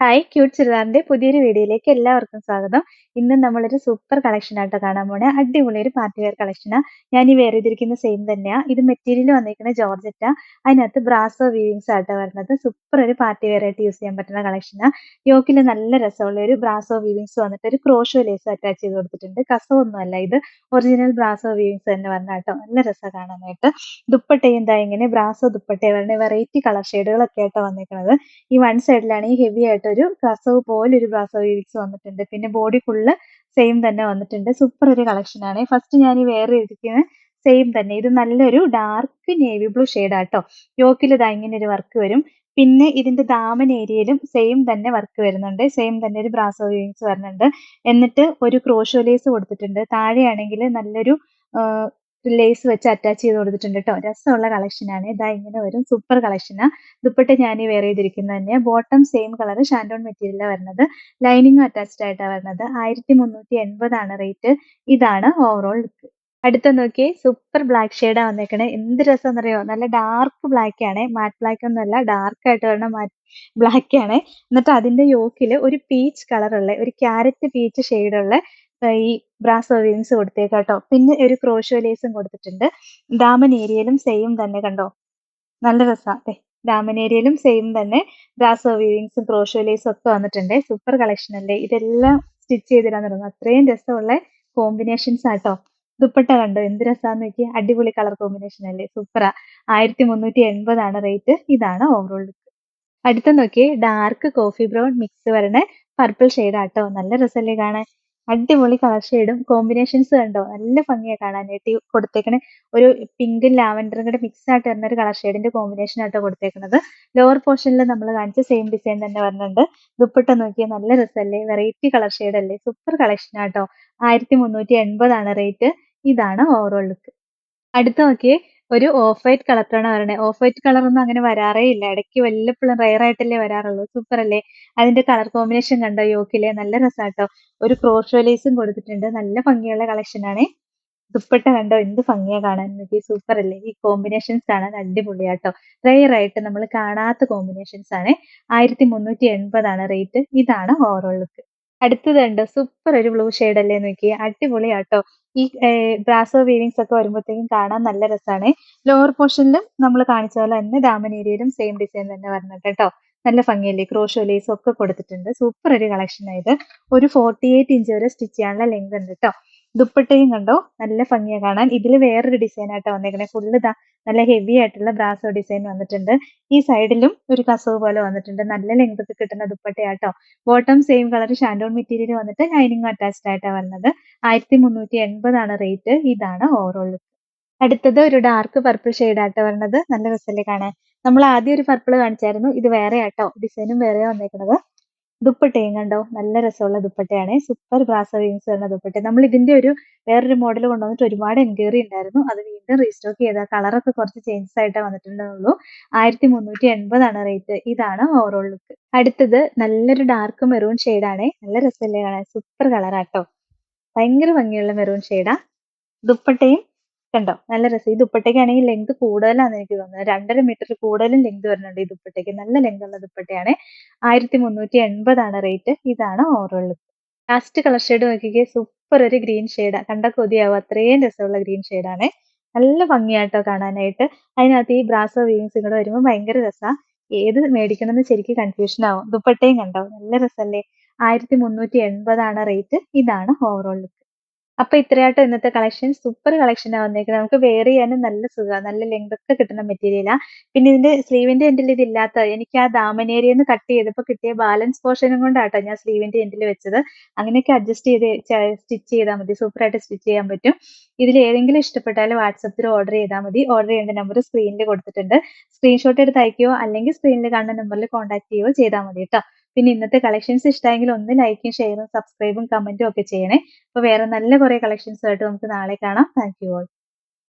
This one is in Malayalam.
ഹായ് ക്യൂട്ട് ചുരിദാറിന്റെ പുതിയൊരു വീഡിയോയിലേക്ക് എല്ലാവർക്കും സ്വാഗതം. ഇന്ന് നമ്മളൊരു സൂപ്പർ കളക്ഷൻ ആയിട്ട് കാണാൻ പോണേ. അടിപൊളി ഒരു പാർട്ടി വെയർ കളക്ഷനാ ഞാൻ ഈ വെയർ ചെയ്തിരിക്കുന്ന സെയിം തന്നെയാ. ഇത് മെറ്റീരിയൽ വന്നിരിക്കുന്ന ജോർജറ്റ. അതിനകത്ത് ബ്രാസോ വീവിങ്സ് ആയിട്ട് വരുന്നത്. സൂപ്പർ ഒരു പാർട്ടി വെയർ ആയിട്ട് യൂസ് ചെയ്യാൻ പറ്റുന്ന കളക്ഷനാ യോക്കിൽ നല്ല രസമുള്ള ഒരു ബ്രാസോ വീവിങ്സ് വന്നിട്ട് ഒരു ക്രോഷോ ലേസ് അറ്റാച്ച് ചെയ്ത് കൊടുത്തിട്ടുണ്ട്. കസവൊന്നുമല്ല ഇത്. ഒറിജിനൽ ബ്രാസോ വീവിങ്സ് തന്നെ വന്ന ആട്ടോ നല്ല രസം കാണാനായിട്ട്. ദുപ്പട്ടയും എന്താ ഇങ്ങനെ ബ്രാസോ ദുപ്പട്ടയെ വരുന്ന വെറൈറ്റി കളർ ഷെയ്ഡുകളൊക്കെ ആയിട്ടാണ് വന്നിരിക്കുന്നത്. ഈ വൺ സൈഡിലാണ് ഈ ഹെവി ഒരു കസവ് പോലെ ഒരു ബ്രാസോ വീവിങ്സ് വന്നിട്ടുണ്ട്. പിന്നെ ബോഡി ഫുള്ള് സെയിം തന്നെ വന്നിട്ടുണ്ട്. സൂപ്പർ ഒരു കളക്ഷൻ ആണ്. ഫസ്റ്റ് ഞാൻ ഈ വേറെ ഇരിക്കുന്നത് സെയിം തന്നെ. ഇത് നല്ലൊരു ഡാർക്ക് നേവി ബ്ലൂ ആട്ടോ. യോക്കിൽ ഇതാ ഇങ്ങനെ ഒരു വർക്ക് വരും. പിന്നെ ഇതിന്റെ ദാമൻ ഏരിയയിലും സെയിം തന്നെ വർക്ക് വരുന്നുണ്ട്. സെയിം തന്നെ ഒരു ബ്രാസോ വീവിങ്സ് വരുന്നുണ്ട്. എന്നിട്ട് ഒരു ക്രോഷോ ലേസ് കൊടുത്തിട്ടുണ്ട്. താഴെയാണെങ്കിൽ നല്ലൊരു ലേസ് വെച്ച് അറ്റാച്ച് ചെയ്ത് കൊടുത്തിട്ടുണ്ട് കേട്ടോ രസമുള്ള കളക്ഷനാണ് ഇതാ ഇങ്ങനെ വരും സൂപ്പർ കളക്ഷനാ ദുപ്പട്ട ഞാൻ ഈ വെയർ ചെയ്തിരിക്കുന്നത് തന്നെ ബോട്ടം സെയിം കളർ ഷാൻഡോൺ മെറ്റീരിയലാണ് വരുന്നത്. ലൈനിങ് അറ്റാച്ച്ഡ് ആയിട്ടാണ് വരുന്നത്. ആയിരത്തി മുന്നൂറ്റി എൺപതാണ് റേറ്റ് ഇതാണ് ഓവറോൾ ലുക്ക് അടുത്ത നോക്കി സൂപ്പർ ബ്ലാക്ക് ഷെയ്ഡാ വന്നേക്കണേ. എന്ത് രസം അറിയോ നല്ല ഡാർക്ക് ബ്ലാക്ക് ആണ്. മാറ്റ് ബ്ലാക്ക് ഒന്നുമല്ല ഡാർക്ക് ആയിട്ട് വരണ മാറ്റ് ബ്ലാക്ക് ആണ്. എന്നിട്ട് അതിന്റെ യോക്കിൽ ഒരു പീച്ച് കളറുള്ള ഒരു ക്യാരറ്റ് പീച്ച് ഷെയ്ഡുള്ള ഈ ബ്രാസ് വിങ്സ് കൊടുത്തേക്കാട്ടോ പിന്നെ ഒരു ക്രോഷോ ലേസും കൊടുത്തിട്ടുണ്ട്. ഡാമൻ ഏരിയയിലും സെയിം തന്നെ കണ്ടോ? നല്ല രസാ. അതെ ഡാമൻ ഏരിയയിലും സെയിം തന്നെ ബ്രാസ് ഓവിയൻസും ക്രോഷോ ലേസും ഒക്കെ വന്നിട്ടുണ്ട്. സൂപ്പർ കളക്ഷൻ അല്ലേ? ഇതെല്ലാം സ്റ്റിച്ച് ചെയ്തിടാൻ തുടങ്ങും അത്രയും രസമുള്ള കോമ്പിനേഷൻസ് ആട്ടോ ദുപ്പട്ട കണ്ടോ? എന്ത് രസാന്ന് നോക്കി അടിപൊളി കളർ കോമ്പിനേഷൻ അല്ലേ? സൂപ്പറാ ആയിരത്തി മുന്നൂറ്റി എൺപതാണ് റേറ്റ് ഇതാണ് ഓവറോൾ ലുക്ക് അടുത്ത നോക്കിയേ ഡാർക്ക് കോഫി ബ്രൗൺ മിക്സ് വരണേ പർപ്പിൾ ഷെയ്ഡ് ആട്ടോ നല്ല രസമല്ലേ കാണാൻ. അടിപൊളി കളർ ഷെയ്ഡും കോമ്പിനേഷൻസ് കണ്ടോ? നല്ല ഭംഗിയാ കാണാനായിട്ട് ഈ കൊടുത്തേക്കണ. ഒരു പിങ്കും ലാവൻഡറും കൂടെ മിക്സ് ആയിട്ട് വരുന്ന ഒരു കളർ ഷെയ്ഡിന്റെ കോമ്പിനേഷൻ ആയിട്ടോ കൊടുത്തേക്കുന്നത് ലോവർ പോർഷനിൽ നമ്മൾ കാണിച്ച സെയിം ഡിസൈൻ തന്നെ വരുന്നുണ്ട് ദുപ്പട്ട നോക്കിയാൽ നല്ല രസമല്ലേ വെറൈറ്റി കളർ ഷെയ്ഡ് അല്ലേ? സൂപ്പർ കളക്ഷൻ ആട്ടോ. ആയിരത്തി മുന്നൂറ്റി എൺപതാണ് റേറ്റ് ഇതാണ് ഓവറോൾ ലുക്ക് അടുത്ത നോക്കിയേ. ഒരു ഓഫ് വൈറ്റ് കളറാണ് വരണേ ഓഫ് വൈറ്റ് കളർ ഒന്നും അങ്ങനെ വരാറേ ഇല്ല. ഇടയ്ക്ക് വല്ലപ്പോഴും റയർ ആയിട്ടല്ലേ വരാറുള്ളൂ. സൂപ്പർ അല്ലേ? അതിന്റെ കളർ കോമ്പിനേഷൻ കണ്ടോ യോക്കിലെ? നല്ല രസാട്ടോ. ഒരു ക്രോഷോ ലേസും കൊടുത്തിട്ടുണ്ട്. നല്ല ഭംഗിയുള്ള കളക്ഷൻ ആണ്. ദുപ്പട്ട കണ്ടോ? എന്ത് ഭംഗിയാ കാണാൻ നോക്കി സൂപ്പർ അല്ലേ? ഈ കോമ്പിനേഷൻസ് കാണാൻ അടിപൊളിയാട്ടോ. റയർ ആയിട്ട് നമ്മൾ കാണാത്ത കോമ്പിനേഷൻസ് ആണ്. ആയിരത്തി മുന്നൂറ്റി എൺപതാണ് റേറ്റ് ഇതാണ് ഓവറോൾ ലുക്ക് അടുത്തത് കണ്ടോ? സൂപ്പർ ഒരു ബ്ലൂ ഷെയ്ഡ് അല്ലേ നോക്കി അടിപൊളിയാട്ടോ. ഈ ബ്രാസോ വീവിങ്സ് ഒക്കെ വരുമ്പോഴത്തേക്കും കാണാൻ നല്ല രസമാണ് ലോവർ പോർഷനിലും നമ്മൾ കാണിച്ച പോലെ തന്നെ ഡാമൻ ഏരിയയിലും സെയിം ഡിസൈൻ തന്നെ വരുന്നുണ്ട് കേട്ടോ നല്ല ഭംഗിയല്ലേ? ക്രോഷോ ലേസ് ഒക്കെ കൊടുത്തിട്ടുണ്ട്. സൂപ്പർ ഒരു കളക്ഷൻ ആയത് ഒരു ഫോർട്ടി എയ്റ്റ് ഇഞ്ച് വരെ സ്റ്റിച്ച് ചെയ്യാനുള്ള ലെങ്ത് ഉണ്ട് കേട്ടോ ദുപ്പട്ടയും കണ്ടോ? നല്ല ഭംഗിയാ കാണാൻ. ഇതിൽ വേറൊരു ഡിസൈൻ ആയിട്ടാ വന്നേക്കണേ. ഫുള്ള് ഇതാ നല്ല ഹെവി ആയിട്ടുള്ള ബ്രാസോ ഡിസൈൻ വന്നിട്ടുണ്ട്. ഈ സൈഡിലും ഒരു കസവ് പോലെ വന്നിട്ടുണ്ട്. നല്ല ലെങ്ത് കിട്ടുന്ന ദുപ്പട്ടയാട്ടോ. ബോട്ടം സെയിം കളർ ഷാൻഡോൺ മെറ്റീരിയൽ വന്നിട്ട് ലൈനിങ് അറ്റാച്ച്ഡ് ആയിട്ടാണ് വരുന്നത് ആയിരത്തി മുന്നൂറ്റി എൺപതാണ് റേറ്റ് ഇതാണ് ഓവറോൾ ലുക്ക് അടുത്തത് ഒരു ഡാർക്ക് പർപ്പിൾ ഷെയ്ഡ് ആട്ടോ വരുന്നത് നല്ല രസമല്ലേ കാണാൻ. നമ്മൾ ആദ്യം ഒരു പർപ്പിൾ കാണിച്ചായിരുന്നു. ഇത് വേറെ ആട്ടോ ഡിസൈനും വേറെ വന്നേക്കുന്നത് ദുപ്പട്ടയും കണ്ടോ? നല്ല രസമുള്ള ദുപ്പട്ടയാണ്. സൂപ്പർ ബ്രാസോ വിങ്സ് വരുന്ന ദുപ്പട്ട. നമ്മൾ ഇതിന്റെ ഒരു വേറൊരു മോഡൽ കൊണ്ടുവന്നിട്ട് ഒരുപാട് എൻക്വയറി ഉണ്ടായിരുന്നു. അത് വീണ്ടും റീസ്റ്റോക്ക് ചെയ്ത. കളറൊക്കെ കുറച്ച് ചേഞ്ചസ് ആയിട്ട് വന്നിട്ടുണ്ടെന്നുള്ളൂ ആയിരത്തി മുന്നൂറ്റി എൺപതാണ് റേറ്റ് ഇതാണ് ഓവറോൾ ലുക്ക് അടുത്തത് നല്ലൊരു ഡാർക്ക് മെറൂൺ ആണ്. നല്ല രസമല്ലേ കാണാൻ. സൂപ്പർ കളറാട്ടോ ഭയങ്കര ഭംഗിയുള്ള മെറൂൺ ഷെയ്ഡാ ദുപ്പട്ടയും കണ്ടോ? നല്ല രസം. ഈ ദുപ്പട്ടയ്ക്കാണെങ്കിൽ ലെങ്ത് കൂടുതലാണെന്ന് എനിക്ക് തോന്നുന്നത് രണ്ടര മീറ്റർ കൂടുതലും ലെങ്ത് വരുന്നുണ്ട് ഈ ദുപ്പട്ടയ്ക്ക്. നല്ല ലെങ്ത് ഉള്ള ദുപ്പട്ടയാണ്. ആയിരത്തി മുന്നൂറ്റി എൺപതാണ് റേറ്റ് ഇതാണ് ലുക്ക് ലാസ്റ്റ് കളർ ഷെയ്ഡ് നോക്കിക്കേ. സൂപ്പർ ഒരു ഗ്രീൻ ഷെയ്ഡാണ് കണ്ട കൊതിയാവും. അത്രയും രസമുള്ള ഗ്രീൻ ഷെയ്ഡാണ് നല്ല ഭംഗിയാട്ടോ കാണാനായിട്ട്. അതിനകത്ത് ഈ ബ്രാസോ വീവിങ്സ് കൂടെ വരുമ്പോൾ ഭയങ്കര രസമാണ് ഏത് മേടിക്കണമെന്ന് ശരിക്കും കൺഫ്യൂഷൻ ആവും. ദുപ്പട്ടയും കണ്ടോ? നല്ല രസമല്ലേ ആയിരത്തി മുന്നൂറ്റി എൺപതാണ് റേറ്റ് ഇതാണ് ഓവറോൾ ലുക്ക് അപ്പൊ ഇത്രയാട്ടോ ഇന്നത്തെ കളക്ഷൻ സൂപ്പർ കളക്ഷൻ വന്നേക്കുന്നത് നമുക്ക് വെയർ ചെയ്യാനും നല്ല സുഖമാണ് നല്ല ലെങ്ത് ഒക്കെ കിട്ടുന്ന മെറ്റീരിയലാ പിന്നെ ഇതിന്റെ സ്ലീവിന്റെ എൻഡിൽ ഇത് ഇതില്ലാത്ത എനിക്ക് ആ ദാമനേരിയിൽ കട്ട് ചെയ്തപ്പോൾ കിട്ടിയ ബാലൻസ് പോർഷനും കൊണ്ടാട്ടോ ഞാൻ സ്ലീവിന്റെ എൻഡിൽ വെച്ചത്. അങ്ങനെയൊക്കെ അഡ്ജസ്റ്റ് ചെയ്ത് സ്റ്റിച്ച് ചെയ്താൽ മതി. സൂപ്പർ ആയിട്ട് സ്റ്റിച്ച് ചെയ്യാൻ പറ്റും. ഇതിൽ ഏതെങ്കിലും ഇഷ്ടപ്പെട്ടാൽ വാട്സപ്പിൽ ഓർഡർ ചെയ്താൽ മതി. ഓർഡർ ചെയ്യേണ്ട നമ്പർ സ്ക്രീനിൽ കൊടുത്തിട്ടുണ്ട്. സ്ക്രീൻഷോട്ട് എടുത്ത് അയക്കുകയോ അല്ലെങ്കിൽ സ്ക്രീനിൽ കാണുന്ന നമ്പറിൽ കോൺടാക്ട് ചെയ്യുകയോ ചെയ്താൽ മതി കേട്ടോ പിന്നെ ഇന്നത്തെ കളക്ഷൻസ് ഇഷ്ടമെങ്കിൽ ഒന്ന് ലൈക്കും ഷെയറും സബ്സ്ക്രൈബും കമന്റും ഒക്കെ ചെയ്യണേ. അപ്പൊ വേറെ നല്ല കുറെ കളക്ഷൻസ് ആയിട്ട് നമുക്ക് നാളെ കാണാം. Thank you all